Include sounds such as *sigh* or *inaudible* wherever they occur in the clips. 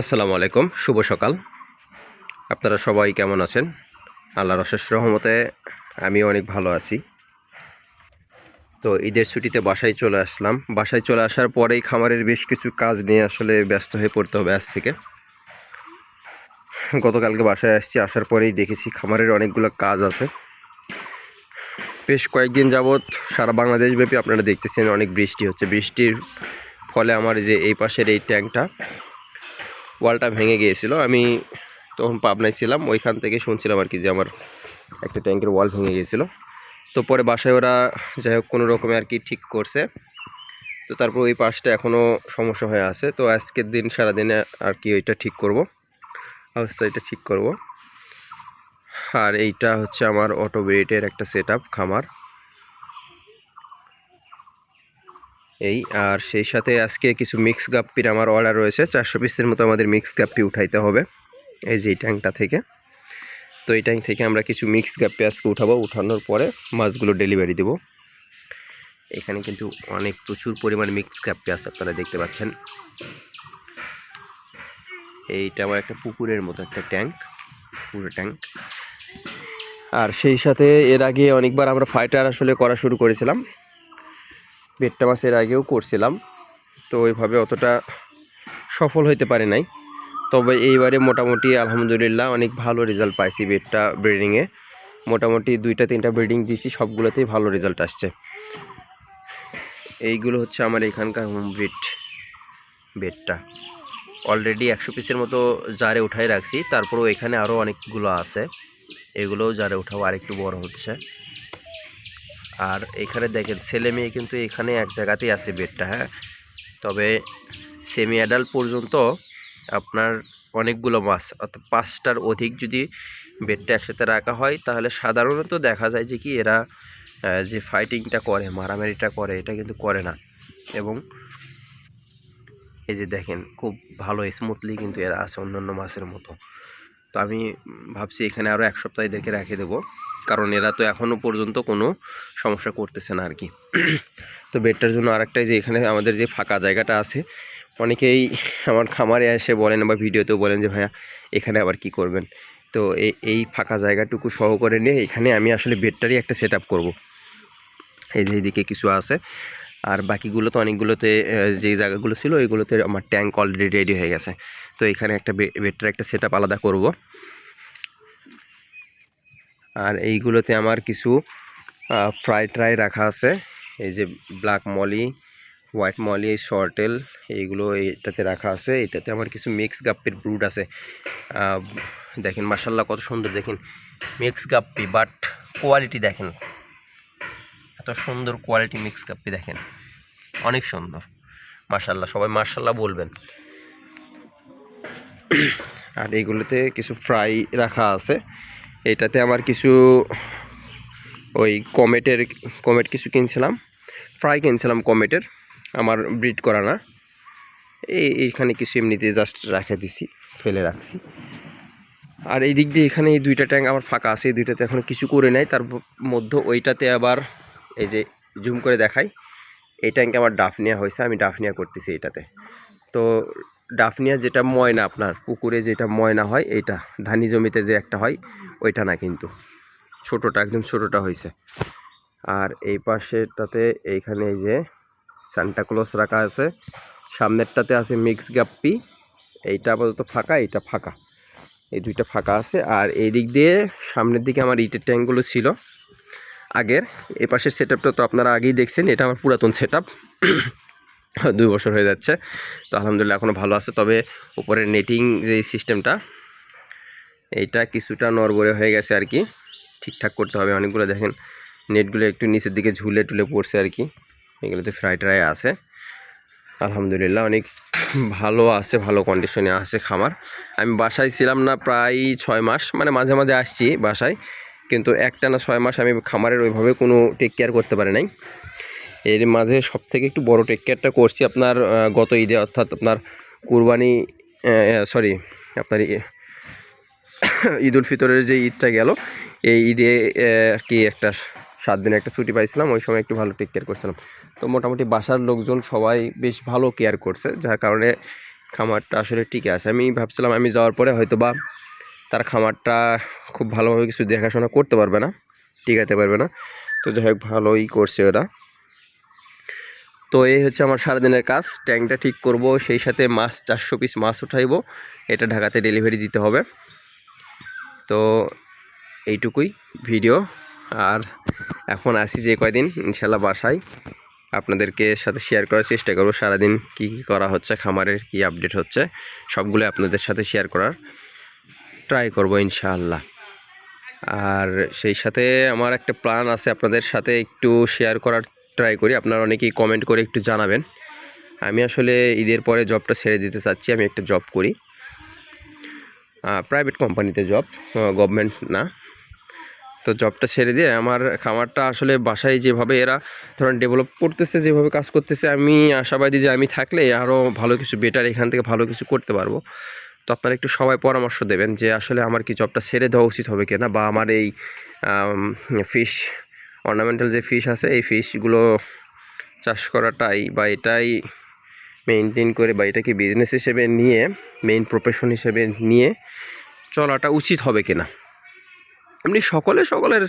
আসসালামু আলাইকুম, শুভ সকাল। আপনারা সবাই কেমন আছেন? আল্লাহর অশেষ রহমতে আমি অনেক ভালো আছি। তো ঈদের ছুটিতে বাসায় চলে আসলাম। বাসায় চলে আসার পরেই খামারের বেশ কিছু কাজ নিয়ে আসলে ব্যস্ত হয়ে পড়তে হবে আজ থেকে। গতকালকে বাসায় আসছি, আসার পরেই দেখেছি খামারের অনেকগুলো কাজ আছে। বেশ কয়েকদিন যাবৎ সারা বাংলাদেশ ব্যাপী আপনারা দেখতেছেন অনেক বৃষ্টি হচ্ছে। বৃষ্টির ফলে আমার যে এই পাশের এই ট্যাঙ্কটা ওয়ালটা ভেঙে গিয়েছিল। আমি তখন পাবনায় ছিলাম, ওইখান থেকে শুনছিলাম আর কি যে আমার একটা ট্যাঙ্কের ওয়াল ভেঙে গিয়েছিল। তো পরে বাসায় ওরা যাই হোক কোনো রকমে আর কি ঠিক করছে। তো তারপর ওই পাশটা এখনও সমস্যা হয়ে আছে। তো আজকের দিন সারাদিনে আর কি ওইটা ঠিক করব। অবস্থা এটা ঠিক করব। আর এইটা হচ্ছে আমার অটো ব্রেটের একটা সেট খামার। এই, আর সেই সাথে আজকে কিছু মিক্স গাপ্পির আমার অর্ডার রয়েছে। চারশো পিসের মতো আমাদের মিক্স গাপ্পি উঠাইতে হবে। এই যে এই ট্যাঙ্কটা থেকে। তো এই ট্যাঙ্ক থেকে আমরা কিছু মিক্স গাপ্পি আজকে উঠাবো। উঠানোর পরে মাছগুলো ডেলিভারি দেব। এখানে কিন্তু অনেক প্রচুর পরিমাণ মিক্স গাপ্পি আছে আপনারা দেখতে পাচ্ছেন। এইটা আমার একটা পুকুরের মতো একটা ট্যাঙ্ক পুরো ট্যাঙ্ক আর সেই সাথে এর আগে অনেকবার আমরা ফাইটার আসলে করা শুরু করেছিলাম। বেডটা মাছ এর আগেও করছিলাম, তো ওইভাবে অতটা সফল হইতে পারে নাই। তবে এইবারে মোটামুটি আলহামদুলিল্লাহ অনেক ভালো রেজাল্ট পাইছি বেডটা ব্রিডিংয়ে মোটামুটি দুইটা তিনটা ব্রিডিং দিয়েছি সবগুলোতেই ভালো রেজাল্ট আসছে। এইগুলো হচ্ছে আমার এখানকার হোম ব্রিড বেডটা অলরেডি একশো পিসের মতো জারে উঠাই রাখছি, তারপরেও এখানে আরও অনেকগুলো আছে। এগুলোও জারে উঠাও আরেকটু বড় হচ্ছে। আর এখানে দেখেন, ছেলে মেয়ে কিন্তু এখানে এক জায়গাতেই আছে বেডটা হ্যাঁ? তবে সেমি অ্যাডাল্ট পর্যন্ত আপনার অনেকগুলো মাছ অর্থাৎ পাঁচটার অধিক যদি বেডটা একসাথে রাখা হয়, তাহলে সাধারণত দেখা যায় যে কি এরা যে ফাইটিংটা করে, মারামারিটা করে, এটা কিন্তু করে না। এবং এই যে দেখেন, খুব ভালো স্মুথলি কিন্তু এরা আছে অন্যান্য মাছের মতো। তো আমি ভাবছি এখানে আরও এক সপ্তাহ এদেরকে রেখে দেবো। কারণ এরা তো এখনও পর্যন্ত কোনো সমস্যা করতেছে না আর কি তো বেডটার জন্য আরেকটাই যে এখানে আমাদের যে ফাঁকা জায়গাটা আছে, অনেকেই আমার খামারে এসে বলেন বা ভিডিওতেও বলেন যে, ভাইয়া, এখানে আবার কি করবেন? তো এই ফাঁকা জায়গাটুকু সহ করে নিয়ে এখানে আমি আসলে বেডটারই একটা সেট আপ করব। এই যে এইদিকে কিছু আছে, আর বাকিগুলো তো অনেকগুলোতে যেই জায়গাগুলো ছিল, ওইগুলোতে আমার ট্যাঙ্ক অলরেডি রেডি হয়ে গেছে। তো এখানে একটা বেডটার একটা সেট আলাদা করব। আর এইগুলোতে আমার কিছু ফ্রাই ট্রাই রাখা আছে। এই যে ব্ল্যাক মলি হোয়াইট মলি শর্টেল এইগুলো এইটাতে রাখা আছে। এটাতে আমার কিছু মিক্স গাপ্পির ব্রুড আছে। দেখেন মাসাল্লাহ কত সুন্দর, দেখেন। মিক্স গাপ্পি বাট কোয়ালিটি দেখেন। এত সুন্দর কোয়ালিটি মিক্স গাপ্পি, দেখেন। অনেক সুন্দর। মাসাল্লাহ সবাই মাসাল্লাহ বলবেন। আর এইগুলোতে কিছু ফ্রাই রাখা আছে। এটাতে আমার কিছু ওই কমেটের, কমেট কিছু কিনছিলাম, ফ্রাই কিনছিলাম কমেটের, আমার ব্রিড করা না। এই, এইখানে কিছু এমনিতে জাস্ট রেখে দিছি, ফেলে রাখছি। আর এই দিক দিয়ে এখানে এই দুইটা ট্যাঙ্ক আমার ফাঁকা আছে, এই দুইটাতে এখন কিছু করে নেয় তার মধ্যে ওইটাতে আবার এই যে জুম করে দেখাই, এই ট্যাঙ্কে আমার ডাফনিয়া হয়েছে, আমি ডাফনিয়া করতেছি এইটাতে তো ডাফনিয়া যেটা ময়না আপনার, পুকুরে যেটা ময়না হয়, এইটা, ধানি জমিতে যে একটা হয়, ওইটা না কিন্তু। ছোটোটা, একদম ছোটোটা হয়েছে আর এই পাশেরটাতে এইখানে এই যে সান্টাক্লস রাখা আছে, সামনেরটাতে আছে মিক্স গাপ্পি এইটা আপাতত ফাঁকা, এইটা ফাঁকা। এই দুইটা ফাঁকা আছে, আর এই দিক দিয়ে সামনের দিকে আমার ইটের ট্যাঙ্কগুলো ছিল। আগের এই পাশের সেট তো আপনারা আগেই দেখছেন, এটা আমার পুরাতন সেট *laughs* দুই বছর হয়ে যাচ্ছে। তো আলহামদুলিল্লাহ এখনও ভালো আছে। তবে উপরের নেটিং যে সিস্টেমটা এইটা কিছুটা নড়বড়ে হয়ে গেছে আর কি। ঠিকঠাক করতে হবে। অনেকগুলো দেখেন নেটগুলো একটু নিচের দিকে ঝুলে টুলে পড়ছে আর কি। এগুলোতে ফ্রাই ট্রাই আছে। আলহামদুলিল্লাহ অনেক ভালো আছে, ভালো কন্ডিশনে আছে খামার। আমি বাসায় ছিলাম না প্রায় ছয় মাস মানে মাঝে মাঝে আসছি বাসায়। কিন্তু একটা না ছয় মাস আমি খামারের ওইভাবে কোনো টেক কেয়ার করতে পারি নাই। এর মাঝে সব থেকে একটু বড় টেক কেয়ারটা করছি আপনার গত ঈদে, অর্থাৎ আপনার কুরবানি সরি আপনার ই- ঈদ উল ফিতরের যে ঈদটা গেল, এই ঈদে আর কি একটা সাত দিনে একটা ছুটি পাইছিলাম, ওই সময় একটু ভালো টেক কেয়ার করছিলাম। তো মোটামুটি বাসার লোকজন সবাই বেশ ভালো কেয়ার করছে, যার কারণে খামারটা আসলে টিকে আছে। আমি ভাবছিলাম আমি যাওয়ার পরে হয়তো বা তার খামারটা খুব ভালোভাবে কিছু দেখাশোনা করতে পারবে না, টিকাতে পারবে না। তো যাই হোক, ভালোই করছে ওরা। তো এই হচ্ছে আমার সারাদিনের কাজ। ট্যাঙ্কটা ঠিক করব, সেই সাথে মাছ, চারশো পিস মাছ উঠাইবো। এটা ঢাকাতে ডেলিভারি দিতে হবে। তো এইটুকুই ভিডিও আর এখন আসি যে কয়দিন, ইনশাল্লাহ বাসায়। আপনাদেরকে সাথে শেয়ার করার চেষ্টা করব, সারাদিন কি কি করা হচ্ছে, খামারের কি আপডেট হচ্ছে সবগুলো আপনাদের সাথে শেয়ার করার ট্রাই করব ইনশাআল্লাহ আর সেই সাথে আমার একটা প্ল্যান আছে আপনাদের সাথে একটু শেয়ার করার ট্রাই করি। আপনারা অনেকেই কমেন্ট করে একটু জানাবেন। আমি আসলে ঈদের পরে জবটা ছেড়ে দিতে চাচ্ছি, আমি একটা জব করি। প্রাইভেট কোম্পানিতে জব গভর্নমেন্ট না। তো জবটা ছেড়ে দিয়ে আমার খামারটা আসলে বাসায় যেভাবে এরা ধরেন ডেভেলপ করতেছে, যেভাবে কাজ করতেছে, আমি আশাবাদী যে আমি থাকলে আরও ভালো কিছু বেটার এখান থেকে ভালো কিছু করতে পারব। তো আপনারা একটু সবাই পরামর্শ দেবেন যে আসলে আমার কি জবটা ছেড়ে দেওয়া উচিত হবে কিনা বা আমার এই ফিশ অর্নামেন্টাল যে ফিশ আছে, এই ফিশগুলো চাষ করাটাই বা এটাই মেনটেন করে বা এটাকে বিজনেস হিসেবে নিয়ে মেইন প্রফেশন হিসেবে নিয়ে চলাটা উচিত হবে কিনা। এমনি সকলে সকলের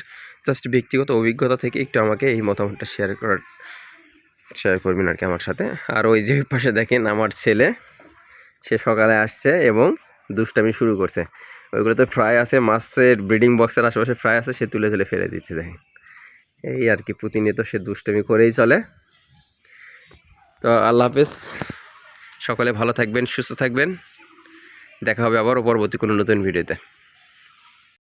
জাস্ট ব্যক্তিগত অভিজ্ঞতা থেকে একটু আমাকে এই মতামতটা শেয়ার করার শেয়ার করবেন আর কি আমার সাথে। আর ওই যে পাশে দেখেন আমার ছেলে, সে সকালে আসছে এবং দুষ্টামি শুরু করছে। ওইগুলোতে ফ্রাই আছে, মাছের ব্রিডিং বক্সের আশেপাশে ফ্রাই আছে, সে তুলে তুলে ফেলে দিচ্ছে, দেখেন। এই আর কি প্রতিনিয়ত সে দুষ্টমি করেই চলে। তো আল্লাহ হাফেজ, সকলে ভালো থাকবেন, সুস্থ থাকবেন। দেখা হবে আবারও পরবর্তী কোনো নতুন ভিডিওতে।